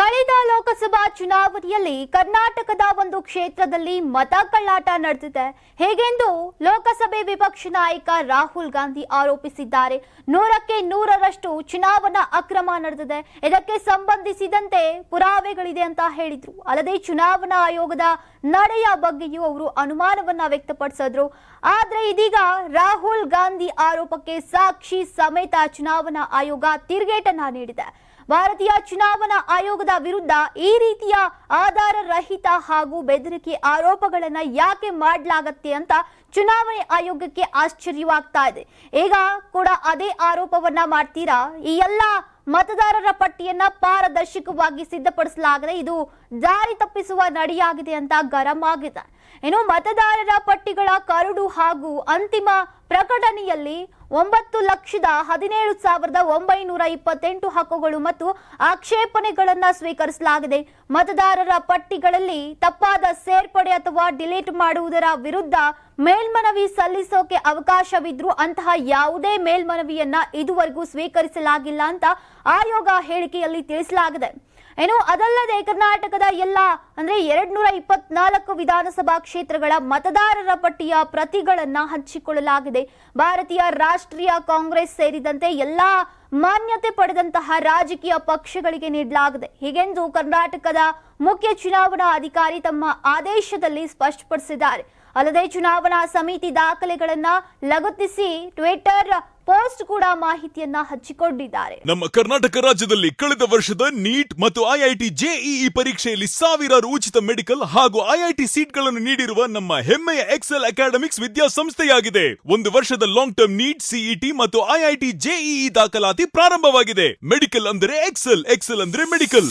ಕಳೆದ ಲೋಕಸಭಾ ಚುನಾವಣೆಯಲ್ಲಿ ಕರ್ನಾಟಕದ ಒಂದು ಕ್ಷೇತ್ರದಲ್ಲಿ ಮತ ಕಳ್ಳಾಟ ನಡೆದಿದೆ. ಹೇಗೆಂದು ಲೋಕಸಭೆ ವಿಪಕ್ಷ ನಾಯಕ ರಾಹುಲ್ ಗಾಂಧಿ ಆರೋಪಿಸಿದ್ದಾರೆ. ನೂರಕ್ಕೆ ನೂರರಷ್ಟು ಚುನಾವಣಾ ಅಕ್ರಮ ನಡೆದಿದೆ. ಇದಕ್ಕೆ ಸಂಬಂಧಿಸಿದಂತೆ ಪುರಾವೆಗಳಿದೆ ಅಂತ ಹೇಳಿದ್ರು. ಅಲ್ಲದೆ ಚುನಾವಣಾ ಆಯೋಗದ ನಡೆಯ ಬಗ್ಗೆಯೂ ಅವರು ಅನುಮಾನವನ್ನ ವ್ಯಕ್ತಪಡಿಸಿದ್ರು. ಆದ್ರೆ ಇದೀಗ ರಾಹುಲ್ ಗಾಂಧಿ ಆರೋಪಕ್ಕೆ ಸಾಕ್ಷಿ ಸಮೇತ ಚುನಾವಣಾ ಆಯೋಗ ತಿರುಗೇಟನ್ನ ನೀಡಿದೆ. ಭಾರತೀಯ ಚುನಾವಣಾ ಆಯೋಗದ ವಿರುದ್ಧ ಈ ರೀತಿಯ ಆಧಾರ ರಹಿತ ಹಾಗೂ ಬೆದರಿಕೆ ಆರೋಪಗಳನ್ನ ಯಾಕೆ ಮಾಡಲಾಗತ್ತೆ ಅಂತ ಚುನಾವಣೆ ಆಯೋಗಕ್ಕೆ ಆಶ್ಚರ್ಯವಾಗ್ತಾ ಇದೆ. ಈಗ ಕೂಡ ಅದೇ ಆರೋಪವನ್ನ ಮಾಡ್ತೀರಾ? ಈ ಎಲ್ಲ ಮತದಾರರ ಪಟ್ಟಿಯನ್ನ ಪಾರದರ್ಶಕವಾಗಿ ಸಿದ್ಧಪಡಿಸಲಾಗದೆ ಇದು ದಾರಿ ತಪ್ಪಿಸುವ ನಡೆಯಾಗಿದೆ ಅಂತ ಗರಂ ಆಗಿದೆ. ಏನು ಮತದಾರರ ಪಟ್ಟಿಗಳ ಕರಡು ಹಾಗೂ ಅಂತಿಮ ಪ್ರಕಟಣೆಯಲ್ಲಿ ಒಂಬತ್ತು ಲಕ್ಷದ ಹದಿನೇಳು ಸಾವಿರದ ಒಂಬೈನೂರ ಇಪ್ಪತ್ತೆಂಟು ಹಕ್ಕುಗಳು ಮತ್ತು ಆಕ್ಷೇಪಣೆಗಳನ್ನು ಸ್ವೀಕರಿಸಲಾಗಿದೆ. ಮತದಾರರ ಪಟ್ಟಿಗಳಲ್ಲಿ ತಪ್ಪಾದ ಸೇರ್ಪಡೆ ಅಥವಾ ಡಿಲೀಟ್ ಮಾಡುವುದರ ವಿರುದ್ಧ ಮೇಲ್ಮನವಿ ಸಲ್ಲಿಸೋಕೆ ಅವಕಾಶವಿದ್ರೂ ಅಂತಹ ಯಾವುದೇ ಮೇಲ್ಮನವಿಯನ್ನ ಇದುವರೆಗೂ ಸ್ವೀಕರಿಸಲಾಗಿಲ್ಲ ಅಂತ ಆಯೋಗ ಹೇಳಿಕೆಯಲ್ಲಿ ತಿಳಿಸಲಾಗಿದೆ. ಏನು, ಅದಲ್ಲದೆ ಕರ್ನಾಟಕದ ಎಲ್ಲ, ಅಂದ್ರೆ ಎರಡ್ ನೂರ ಇಪ್ಪತ್ನಾಲ್ಕು ವಿಧಾನಸಭಾ ಕ್ಷೇತ್ರಗಳ ಮತದಾರರ ಪಟ್ಟಿಯ ಪ್ರತಿಗಳನ್ನ ಹಂಚಿಕೊಳ್ಳಲಾಗಿದೆ. ಭಾರತೀಯ ರಾಷ್ಟ್ರೀಯ ಕಾಂಗ್ರೆಸ್ ಸೇರಿದಂತೆ ಎಲ್ಲಾ ಮಾನ್ಯತೆ ಪಡೆದಂತಹ ರಾಜಕೀಯ ಪಕ್ಷಗಳಿಗೆ ನೀಡಲಾಗಿದೆ. ಹೀಗೆಂದು ಕರ್ನಾಟಕದ ಮುಖ್ಯ ಚುನಾವಣಾ ಅಧಿಕಾರಿ ತಮ್ಮ ಆದೇಶದಲ್ಲಿ ಸ್ಪಷ್ಟಪಡಿಸಿದ್ದಾರೆ. ಅಲ್ಲದೆ ಚುನಾವಣಾ ಸಮಿತಿ ದಾಖಲೆಗಳನ್ನ ಲಗತ್ತಿಸಿ ಟ್ವಿಟರ್ ಪೋಸ್ಟ್ ಕೂಡ ಮಾಹಿತಿಯನ್ನ ಹಂಚಿಕೊಂಡಿದ್ದಾರೆ ನಮ್ಮ ಕರ್ನಾಟಕ ರಾಜ್ಯದಲ್ಲಿ ಕಳೆದ ವರ್ಷದ ನೀಟ್ ಮತ್ತು ಐಐಟಿ ಜೆಇಇ ಪರೀಕ್ಷೆಯಲ್ಲಿ ಸಾವಿರಾರು ಉಚಿತ ಮೆಡಿಕಲ್ ಹಾಗೂ ಐಐಟಿ ಸೀಟ್ಗಳನ್ನು ನೀಡಿರುವ ನಮ್ಮ ಹೆಮ್ಮೆಯ ಎಕ್ಸೆಲ್ ಅಕಾಡೆಮಿಕ್ಸ್ ವಿದ್ಯಾಸಂಸ್ಥೆಯಾಗಿದೆ. ಒಂದು ವರ್ಷದ ಲಾಂಗ್ ಟರ್ಮ್ ನೀಟ್, ಸಿಇಟಿ ಮತ್ತು ಐಐಟಿ ಜೆಇಇ ದಾಖಲಾತಿ ಪ್ರಾರಂಭವಾಗಿದೆ. ಮೆಡಿಕಲ್ ಅಂದರೆ ಎಕ್ಸೆಲ್ ಎಕ್ಸೆಲ್ ಅಂದ್ರೆ ಮೆಡಿಕಲ್.